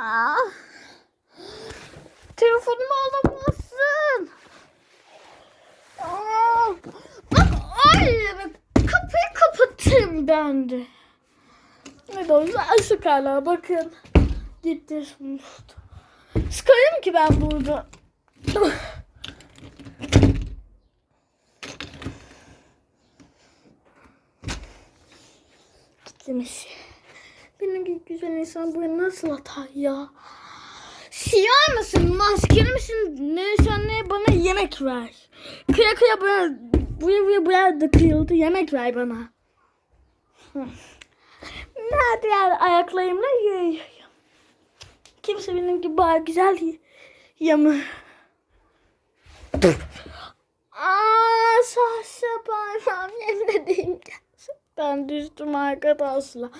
Aa, telefonumu alamazsın. Aa, bak aileme kapıyı kapatayım dendi. Evet o yüzden açık hala bakın. Gitti sonuçta. Sıkarım ki ben burada. Gitmiş. Benim gibi güzel insan buraya nasıl atar ya? Siyah mısın? Maskeli misin? Ne sen ne bana yemek ver. Kıya kıya buraya buraya buraya buraya da kıyıldı. Yemek ver bana. Nerede yani ayaklarımla yiyeyim. Kimse benim gibi güzel yamı. Aaa saçma parmağım yemin gerçekten düştüm arkadaşlar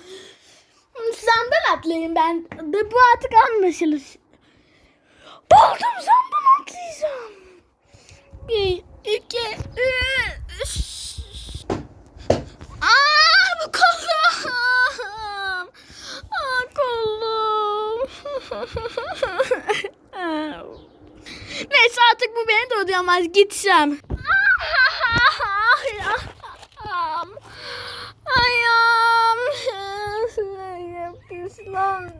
senden atlayayım ben. De bu artık anlaşılır. Buldum senden atlayacağım. Bir, iki, üç. Aa bu kolum. Aa kolum. Neyse artık bu beni de odayamaz. Gideceğim. Mama.